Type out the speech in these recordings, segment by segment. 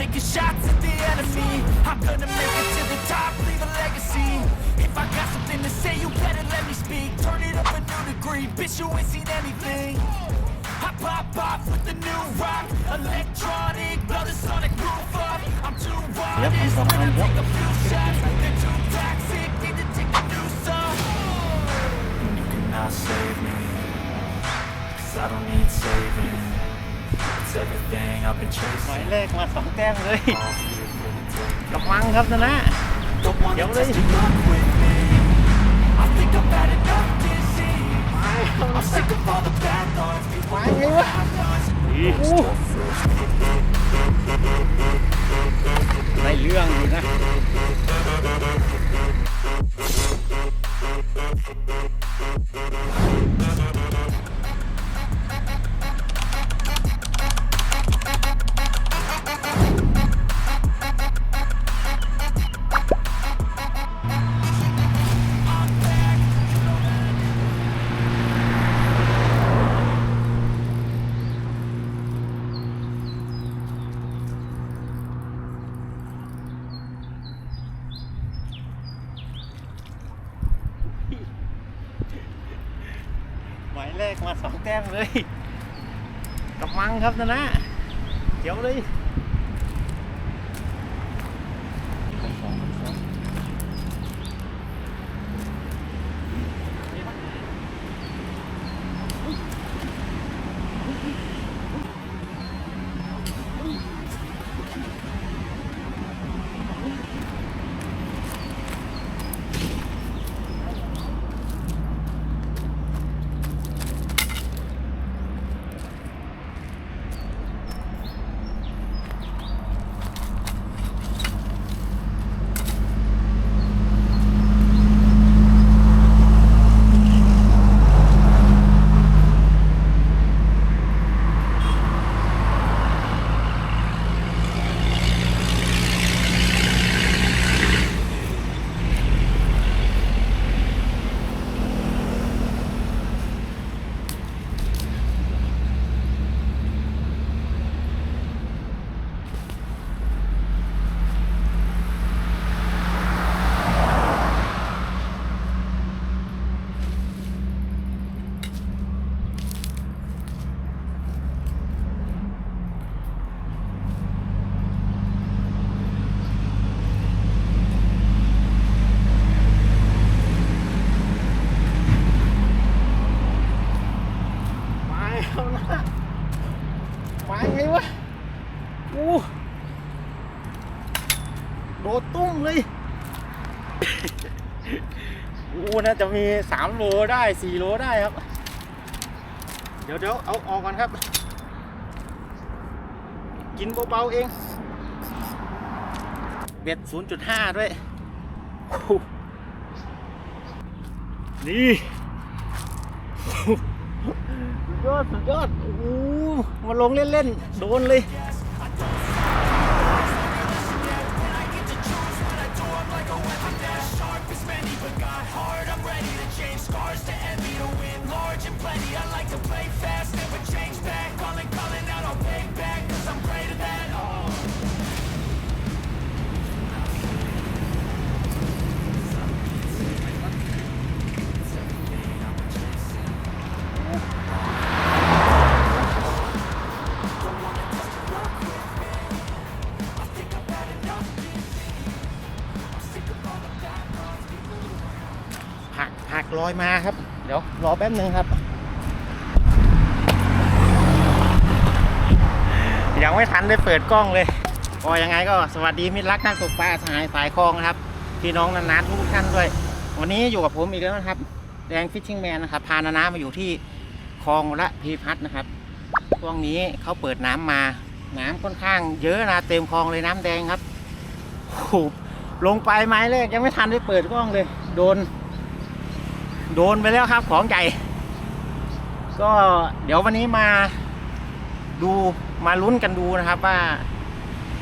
taking shots at the enemy. I'm gonna make it to the top, leave a legacy. If I got something to say, you better let me speak. Turn it up a new degree, bitch, you ain't seen anything. I pop off with the new rock, electronic, blow the sonic roof up. I'm too honest, gonna take a few shots. They're too toxic, need to take a new song. You cannot save me, cause I don't need saving. หมาย chasing. เลขมาสองแต้มเลย All here for the taking. กำลังครับนะนะ Don't wanna Yo, test Lee. your luck with me. I think I've had enough disease. I'm sick of all the bad thoughts. People Why, who Lee? have guns. ได้เรื่องอยู่นะ มาสองแต้มเลยกำมังครับนะนะเดี๋ยวเลยมาแล้วนะมาไงวะอู้ โดดตุ้มเลยอู้น่าจะมีสามโลได้สี่โลได้ครับ เดี๋ยวเดี๋ยวเอาออกก่อนครับ กินเบาๆเอง เบ็ด0.5ด้วยอู้นี่สุดยอด สุดยอด โอ้โหมาลงเล่น ๆ โดนเลย ลอยมาครับ เดี๋ยวรอแป๊บนึงครับ ยังไม่ทันได้เปิดกล้องเลยก็ยังไงก็สวัสดีมิตรรักนักตกปลาสหายสายคลองนะครับพี่น้องนานาทุกท่านด้วย วันนี้อยู่กับผมอีกแล้วนะครับแดงฟิชชิ่งแมนนะครับพานานามาอยู่ที่คลองละพีพัฒนะครับช่วงนี้เขาเปิดน้ำมา น้ำค่อนข้างเยอะนะเต็มคลองเลยน้ำแดงครับโอ้โหลงไปไม้แรกยังไม่ทันได้เปิดกล้องเลย โดน โดนไปแล้วครับของใหญ่ก็เดี๋ยววันนี้มาดูมาลุ้นกันดูนะครับ ว่า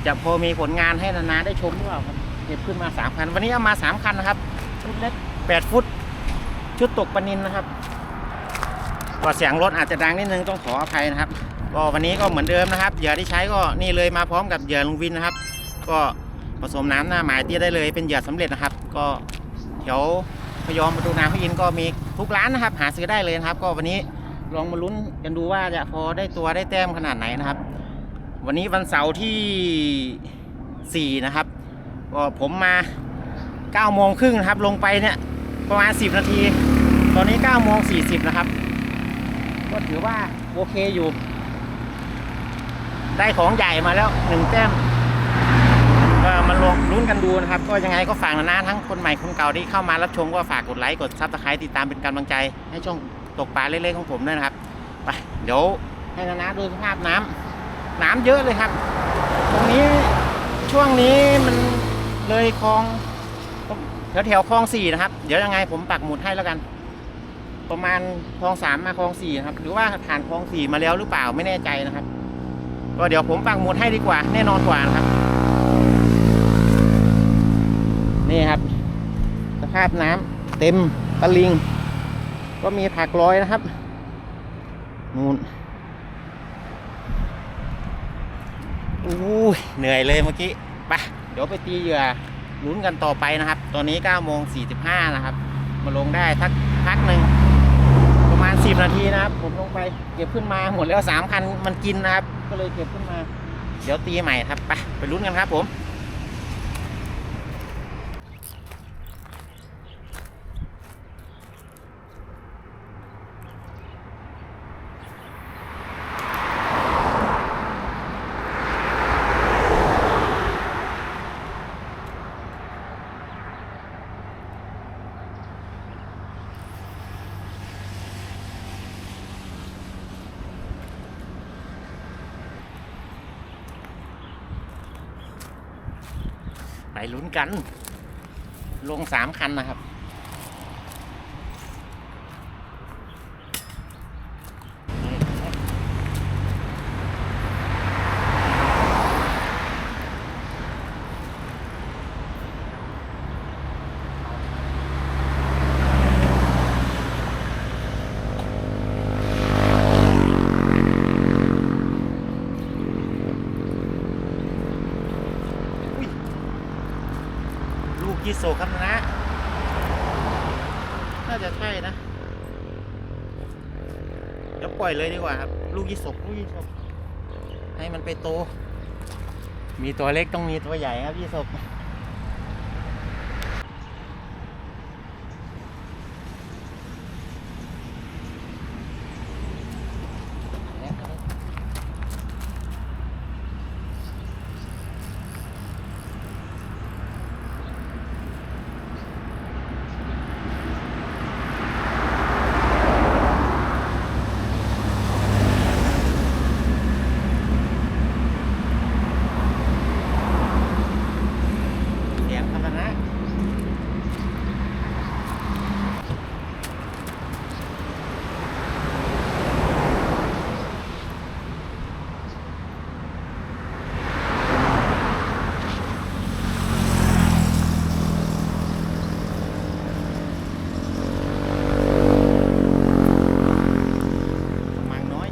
จะพอมีผลงานให้นานาได้ชมหรือเปล่าครับเก็บขึ้นมาสามคัน วันนี้เอามาสามคันนะครับ ชุดเล็กแปดฟุต ชุดตกปนินนะครับก็เสียงรถอาจจะดังนิดนึงต้องขออภัยนะครับก็วันนี้ก็เหมือนเดิมนะครับเหยื่อที่ใช้ก็นี่เลยมาพร้อมกับเหยื่อลุงวินนะครับ ก็ผสมน้ำหน้าหมายเตี้ยได้เลยเป็นเหยื่อสำเร็จนะครับ ก็แถว พยอมประตูน้ำพระอินทร์ก็มีทุกร้านนะครับ หาซื้อได้เลยนะครับ ก็วันนี้ลองมาลุ้นกันดูว่าจะพอได้ตัวได้แต้มขนาดไหนนะครับ วันนี้วันเสาร์ที่ 4 นะครับก็ผมมา9โมงครึ่งนะครับลงไปเนี่ยประมาณ 10 นาที ตอนนี้9โมง40 นะครับ ก็ถือว่าโอเคอยู่ ได้ของใหญ่มาแล้วหนึ่งแต้ม มาลงลุ้นกันดูนะครับ ก็ยังไงก็ฝากนะนะทั้งคนใหม่คนเก่าที่เข้ามารับชมก็ฝากกดไลค์กดซับสไครต์ติดตามเป็นกำลังใจ ให้ช่องตกปลาเล็กๆของผมด้วยนะครับไปเดี๋ยวให้นะนะดูสภาพน้ำน้ำเยอะเลยครับ ตรงนี้ช่วงนี้มันเลยคลองแถวแถวคลองสี่นะครับ เดี๋ยวยังไงผมปักหมุดให้แล้วกัน ประมาณคลองสามมาคลองสี่นะครับ หรือว่าผ่านคลองสี่มาแล้วหรือเปล่าไม่แน่ใจนะครับก็เดี๋ยวผมปักหมุดให้ดีกว่า แน่นอนกว่านะครับ นี่ครับ สภาพน้ำเต็มตะลิง ก็มีผักลอยนะครับนู่นอู้เหนื่อยเลยเมื่อกี้ไปเดี๋ยวไปตีเหยื่อลุ้นกันต่อไปนะครับ ตอนนี้9โมง45นะครับ มาลงได้ทักพักหนึ่งประมาณ 10 นาทีนะครับ ผมลงไปเก็บขึ้นมาหมดแล้ว3คันมันกินนะครับ ก็เลยเก็บขึ้นมา เดี๋ยวตีใหม่ครับไปไปลุ้นกันครับผม ไปลุ้นกัน ลงสามคันนะครับ ลูก ยิโซครับนะ น่าจะใช่นะ เดี๋ยวปล่อยเลยดีกว่าครับ ลูกยิโซลูกยิโซให้มันไปโต มีตัวเล็กต้องมีตัวใหญ่ครับยิโซเสียงครับนะ มังน้อย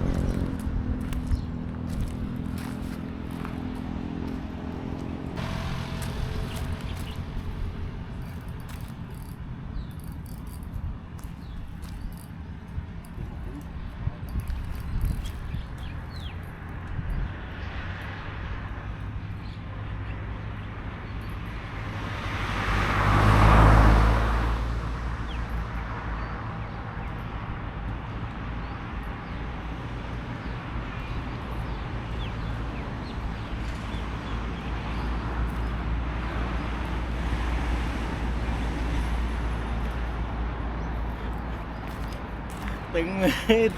ตึง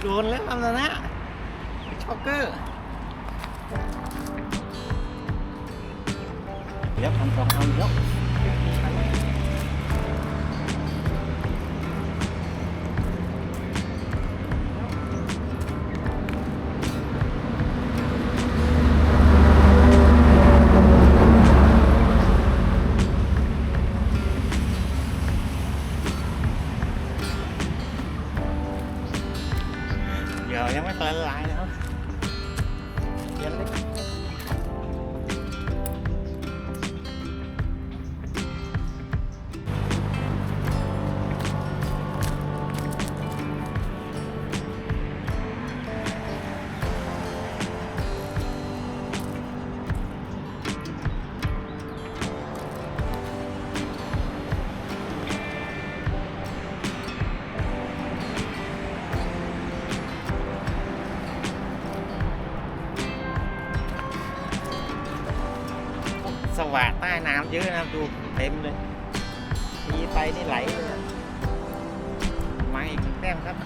โดนแล้วครับนะช็อกเกอร์เดี๋ยวทำสองทำเดี๋ยว สวะใต้น้ำเยอะนะครับดูเต็มเลยมีไปนี่ไหลเลยมาอีกแต้มครับ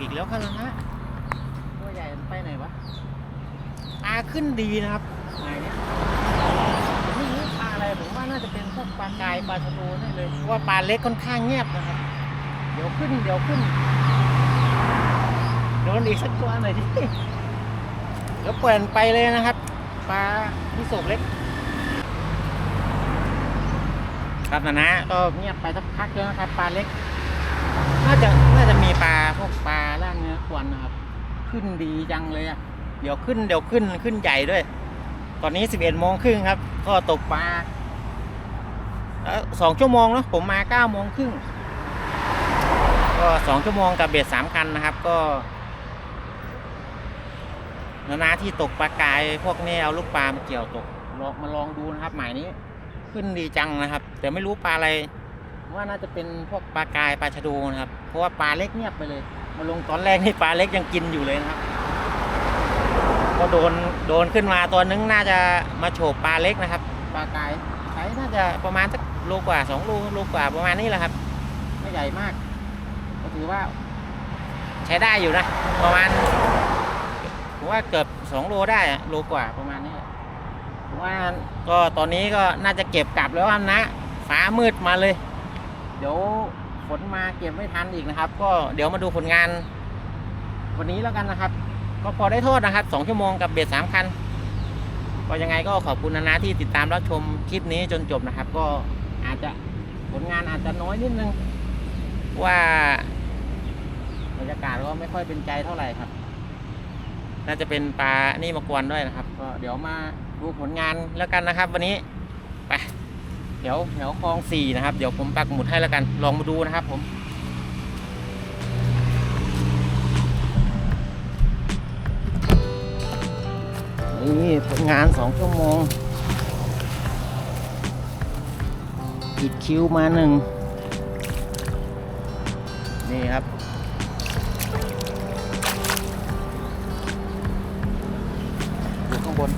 อีกแล้วครับนะตัวใหญ่มันไปไหนวะปลาขึ้นดีนะครับหมายเนี้ยไม่รู้ปลาอะไรผมว่าน่าจะเป็นพวกปลากายปลาชะโดนี่เลยเพราะว่าปลาเล็กค่อนข้างเงียบนะครับ เดี๋ยวขึ้นเดี๋ยวขึ้นโดนอีกสักตัวหน่อยดิเดี๋ยวเปลี่ยนไปเลยนะครับปลายี่สกเล็กครับนะนะก็เงียบไปสักพักแล้วนะครับปลาเล็ก น่าจะน่าจะมี ปลาพวกปลาล่างเนื้อควนนะครับ ขึ้นดีจังเลยอะเดี๋ยวขึ้นเดี๋ยวขึ้นขึ้นใหญ่ด้วย ตอนนี้สิบเอ็ดโมงครึ่งครับ ก็ตกปลาแล้วสองชั่วโมงเนาะผมมาเก้าโมงครึ่งก็สองชั่วโมงกับเบ็ดสามคันนะครับ ก็นานาที่ตกปลากายพวกนี้เอาลูกปลามาเกี่ยวตกลองมาลองดูนะครับ หมายนี้ขึ้นดีจังนะครับ แต่ไม่รู้ปลาอะไร ว่าน่าจะเป็นพวกปลากายปลาชะโดนะครับ เพราะว่าปลาเล็กเงียบไปเลยมาลงตอนแรกนี่ปลาเล็กยังกินอยู่เลยนะครับ ก็โดนโดนขึ้นมาตัวนึงน่าจะมาโฉบปลาเล็กนะครับ ปลากายไซส์น่าจะประมาณสักโลกว่าสองโลโลกว่าประมาณนี้แหละครับ ไม่ใหญ่มาก ก็ถือว่า ใช้ได้อยู่นะ ประมาณผมว่าเกือบสองโลได้อะโลกว่าประมาณนี้แหละผมว่าก็ตอนนี้ก็น่าจะเก็บกลับแล้วนะฟ้ามืดมาเลย เดี๋ยวฝนมาเก็บไม่ทันอีกนะครับ ก็เดี๋ยวมาดูผลงาน วันนี้แล้วกันนะครับ ก็พอได้โทษนะครับสองชั่วโมงกับเบ็ดสามคันก็ยังไงก็ขอบคุณนะนะที่ติดตามรับชมคลิปนี้จนจบนะครับ ก็อาจจะผลงานอาจจะน้อยนิดนึง ว่าบรรยากาศก็ไม่ค่อยเป็นใจเท่าไหร่ครับ น่าจะเป็นปลานี่มากวนด้วยนะครับ ก็เดี๋ยวมาดูผลงานแล้วกันนะครับ วันนี้ไป ถวแถวคลองสี่นะครับ เดี๋ยวผมปักหมุดให้แล้วกัน ลองมาดูนะครับ ผมนี่ผลงานสองชั่วโมงอิดคิวมาหนึ่ง นี่ครับ อยู่ข้างบน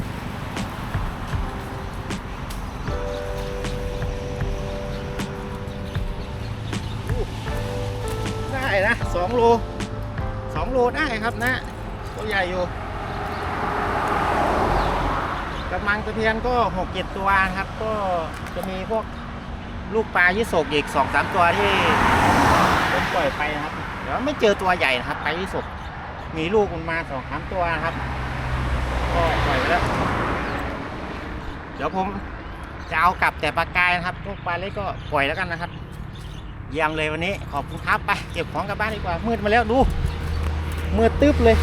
โลสองโลได้ครับนะ ตัวใหญ่อยู่กำลังตะเพียนก็หกเจ็ดตัวครับ ก็จะมีพวกลูกปลายี่สกอีกสองสามตัวที่ผมปล่อยไปนะครับเดี๋ยวไม่เจอตัวใหญ่นะครับปลายี่สกมีลูกมันมาสองสามตัวนะครับ ก็ปล่อยไปแล้ว เดี๋ยวผมจะเอากลับแต่ปลากายนะครับ พวกปลาเล็กก็ปล่อยแล้วกันนะครับ เยี่ยมเลยวันนี้ ขอบคุณครับไปเก็บของกลับบ้านดีกว่า มืดมาแล้วดูมืดตึ๊บเลย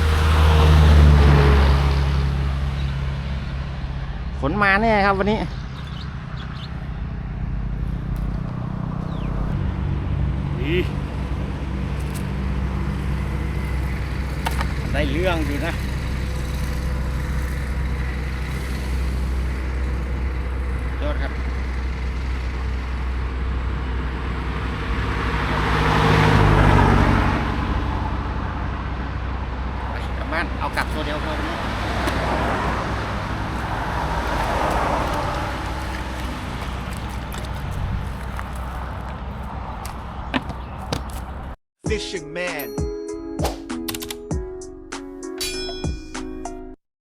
ฝนมาแน่ครับวันนี้ ได้เรื่องอยู่นะ Fishing man